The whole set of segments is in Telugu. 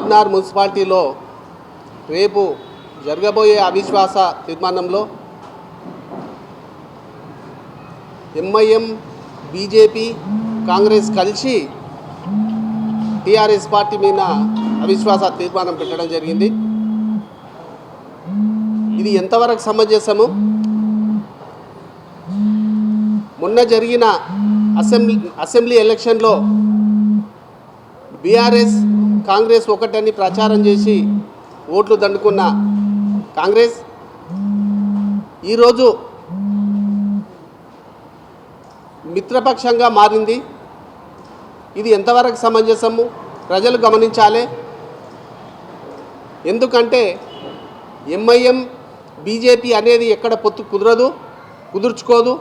రామ్నార్ మున్సిపాలిటీలో రేపు జరగబోయే అవిశ్వాస తీర్మానంలో ఎంఐఎం బీజేపీ కాంగ్రెస్ కలిసి టీఆర్ఎస్ పార్టీ మీద అవిశ్వాస తీర్మానం పెట్టడం జరిగింది. ఇది ఎంతవరకు సమంజసము? మొన్న జరిగిన అసెంబ్లీ అసెంబ్లీ ఎలక్షన్లో బీఆర్ఎస్ కాంగ్రెస్ ఒకటని ప్రచారం చేసి ఓట్లు దండుకున్న కాంగ్రెస్ ఈరోజు మిత్రపక్షంగా మారింది. ఇది ఎంతవరకు సమంజసము? ప్రజలు గమనించాలి. ఎందుకంటే ఎంఐఎం బీజేపీ అనేది ఎక్కడ పొత్తు కుదరదు కుదుర్చుకోదు.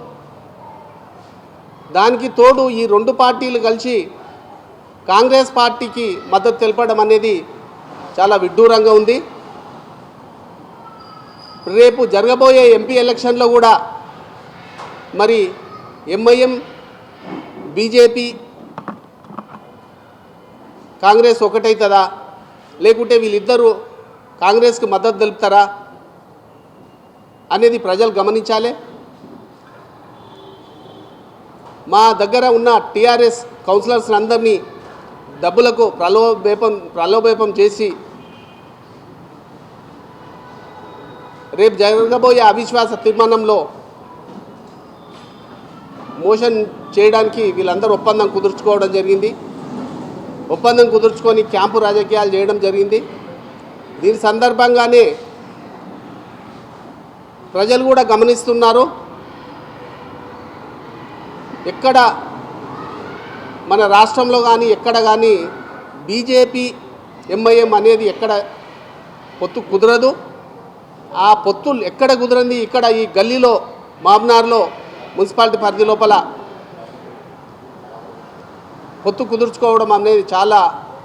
దానికి తోడు ఈ రెండు పార్టీలు కలిసి కాంగ్రెస్ పార్టీకి మద్దతు తెలపడం అనేది చాలా విడ్డూరంగా ఉంది. రేపు జరగబోయే ఎంపీ ఎలక్షన్లో కూడా మరి ఎంఐఎం బీజేపీ కాంగ్రెస్ ఒకటవుతుందా లేకుంటే వీళ్ళిద్దరూ కాంగ్రెస్కి మద్దతు తెలుపుతారా అనేది ప్రజలు గమనించాలి. మా దగ్గర ఉన్న టీఆర్ఎస్ కౌన్సిలర్స్ అందరినీ డబ్బులకు ప్రలోభేపం ప్రలోభేపం చేసి రేపు జరగబోయే అవిశ్వాస తీర్మానంలో మోషన్ చేయడానికి వీళ్ళందరూ ఒప్పందం కుదుర్చుకోవడం జరిగింది. ఒప్పందం కుదుర్చుకొని క్యాంపు రాజకీయాలు చేయడం జరిగింది. దీని సందర్భంగానే ప్రజలు కూడా గమనిస్తున్నారు. ఎక్కడ మన రాష్ట్రంలో కానీ ఎక్కడ కానీ బీజేపీ ఎంఐఎం అనేది ఎక్కడ పొత్తు కుదరదు. ఆ పొత్తు ఎక్కడ కుదరంది? ఇక్కడ ఈ గల్లీలో మామ్నార్లో మున్సిపాలిటీ పరిధి లోపల పొత్తు కుదుర్చుకోవడం అనేది చాలా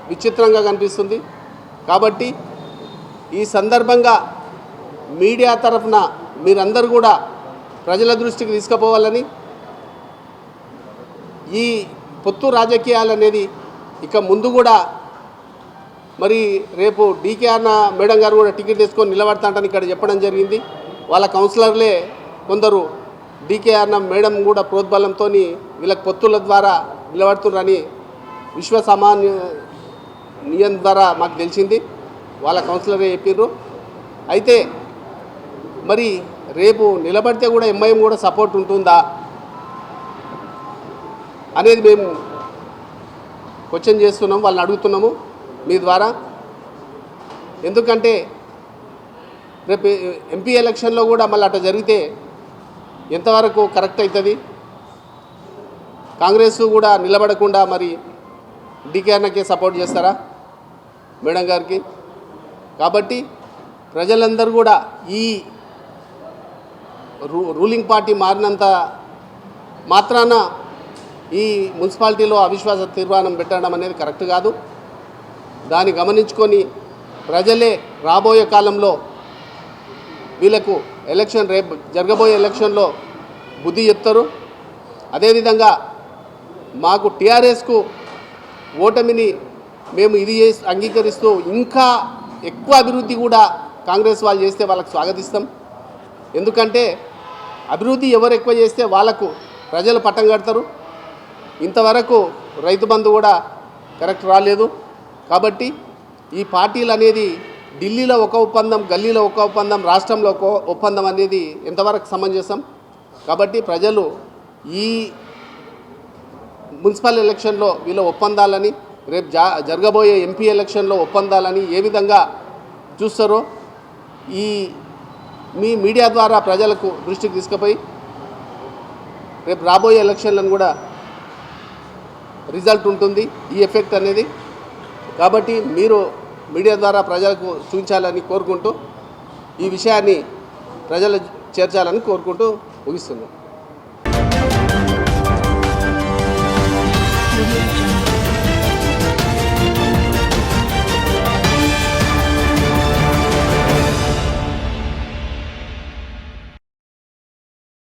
విచిత్రంగా కనిపిస్తుంది. కాబట్టి ఈ సందర్భంగా మీడియా తరఫున మీరందరూ కూడా ప్రజల దృష్టికి తీసుకుపోవాలని ఈ పొత్తు రాజకీయాలు అనేది ఇక ముందు కూడా మరి రేపు డీకే అన్న మేడం గారు కూడా టికెట్ తీసుకొని నిలబడతాంటని ఇక్కడ చెప్పడం జరిగింది. వాళ్ళ కౌన్సిలర్లే కొందరు డీకే అన్న మేడం కూడా ప్రోద్బలంతో వీళ్ళకి పొత్తుల ద్వారా నిలబడుతున్నారని విశ్వ సామాన్య నియం ద్వారా మాకు తెలిసింది. వాళ్ళ కౌన్సిలరే చెప్పారు అయితే మరి రేపు నిలబడితే కూడా ఎంఐఎం కూడా సపోర్ట్ ఉంటుందా? అనేది మేము క్వశ్చన్ చేస్తున్నాం వాళ్ళని అడుగుతున్నాము మీ ద్వారా. ఎందుకంటే రేపు ఎంపీ ఎలక్షన్లో కూడా మళ్ళీ అట్లా జరిగితే ఎంతవరకు కరెక్ట్ అవుతుంది? కాంగ్రెస్ కూడా నిలబడకుండా మరి డీకే అన్నకే సపోర్ట్ చేస్తారా మేడం గారికి? కాబట్టి ప్రజలందరూ కూడా ఈ రూ రూలింగ్ పార్టీ మారినంత మాత్రాన ఈ మున్సిపాలిటీలో అవిశ్వాస తీర్మానం పెట్టడం అనేది కరెక్ట్ కాదు. దాన్ని గమనించుకొని ప్రజలే రాబోయే కాలంలో వీళ్ళకు ఎలక్షన్ రేపు జరగబోయే ఎలక్షన్లో బుద్ధి చెప్తారు. అదేవిధంగా మాకు టీఆర్ఎస్కు ఓటమిని మేము ఇది చేసి అంగీకరిస్తూ ఇంకా ఎక్కువ అభివృద్ధి కూడా కాంగ్రెస్ వాళ్ళు చేస్తే వాళ్ళకు స్వాగతిస్తాం. ఎందుకంటే అభివృద్ధి ఎవరు ఎక్కువ చేస్తే వాళ్ళకు ప్రజలు పట్టం కడతారు. ఇంతవరకు రైతు బంధు కూడా కరెక్ట్ రాలేదు. కాబట్టి ఈ పార్టీలు అనేది ఢిల్లీలో ఒక ఒప్పందం గల్లీలో ఒక ఒప్పందం రాష్ట్రంలో ఒక ఒప్పందం అనేది ఎంతవరకు సమంజసం? కాబట్టి ప్రజలు ఈ మున్సిపల్ ఎలక్షన్లో వీళ్ళ ఒప్పందాలని రేపు జా జరగబోయే ఎంపీ ఎలక్షన్లో ఒప్పందాలని ఏ విధంగా చూస్తారో ఈ మీ మీడియా ద్వారా ప్రజలకు దృష్టికి తీసుకుపోయి రేపు రాబోయే ఎలక్షన్లను కూడా రిజల్ట్ ఉంటుంది ఈ ఎఫెక్ట్ అనేది కాబట్టి మీరు మీడియా ద్వారా ప్రజలకు చూపించాలని కోరుకుంటూ ఈ విషయాన్ని ప్రజలు చేర్చాలని కోరుకుంటూ ముగిస్తున్నాను.